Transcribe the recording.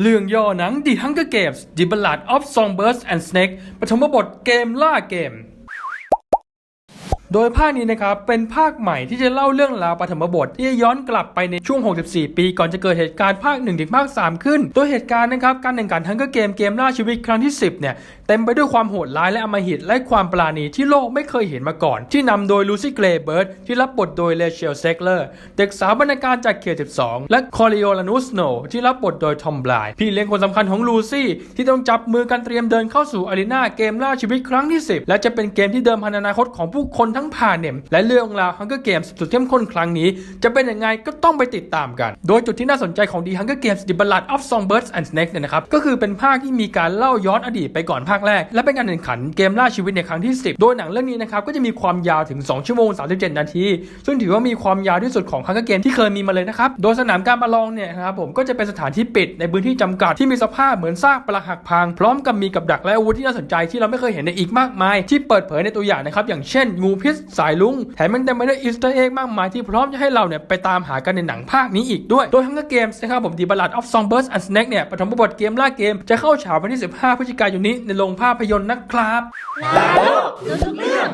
เรื่องย่อหนัง The Hunger Games The Ballad of Songbirds and Snakes ปฐมบทเกมล่าเกม โดยภาคนี้นะครับเป็นภาคใหม่ที่จะเล่าเรื่องราวปฐมบทที่จะย้อนกลับไปในช่วง 64 ปี ก่อนจะเกิดเหตุการณ์ภาค1ถึงภาค 3 ขึ้น โดยเหตุการณ์นะครับการแข่งขันทั้งก็เกมเกมล่าชีวิตครั้งที่ 10 เนี่ยเต็มไปด้วยความโหดร้ายและอำมหิตและความปราณีที่โลกไม่เคยเห็นมาก่อน ที่นำโดยลูซี่เกรเบิร์ตที่รับบทโดยเลเชลเซกเลอร์เด็กสาวบรรณาการจากเขต12 และคอริโอลานุสโนที่รับบทโดยทอมบลายพี่เลี้ยงคนสำคัญของลูซี่ที่ต้องจับมือกันเตรียมเดินเข้าสู่อารีนาเกมล่าชีวิตครั้งที่ 10 และจะเป็นเกมที่เดิมพันอนาคตของผู้คนทั้งผ่านเนมและเรื่องราว Hunger Games สุดเข้มข้นครั้งนี้ จะเป็นยังไงก็ต้องไปติดตามกัน โดยจุดที่น่าสนใจของ The Hunger Games The Ballad of Songbirds and Snakes เนี่ยนะครับก็คือเป็นภาคที่มีการเล่าย้อนอดีตไปก่อนภาคแรก และเป็นการแข่งขันเกมล่าชีวิตในครั้งที่ 10 โดยหนังเรื่องนี้นะครับก็จะมีความยาวถึง 2 ชั่วโมง 37 นาที ซึ่งถือว่ามีความยาวที่สุดของ Hunger Games ที่เคยมีมาเลยนะครับโดยสนามการประลองเนี่ยนะครับผมก็จะเป็นสถานที่ปิดในพื้นที่จำกัดที่มีสภาพเหมือนซากปรักหักพังพร้อมกับมีกับดักและอาวุธที่น่าสนใจที่เราไม่เคยเห็นในอีกมากมาย ที่เปิดเผยในตัวอย่างนะครับอย่างเช่นงูพษสายลุงแถมยังเต็มไปด้วยอีสเตอร์เอ็กมากมายที่พร้อมจะให้เราเนี่ยไปตามหากันในหนังภาคนี้อีกด้วย โดยทั้งเกมนะครับผมดีบัลลัดออฟซองเบิร์สแอนด์สแน็กเนี่ยปฐมบทเกมล่าเกมจะเข้าฉายวันที่ 15 พฤศจิกายนนี้ในโรงภาพยนตร์นะครับลาโลกทุกเรื่อง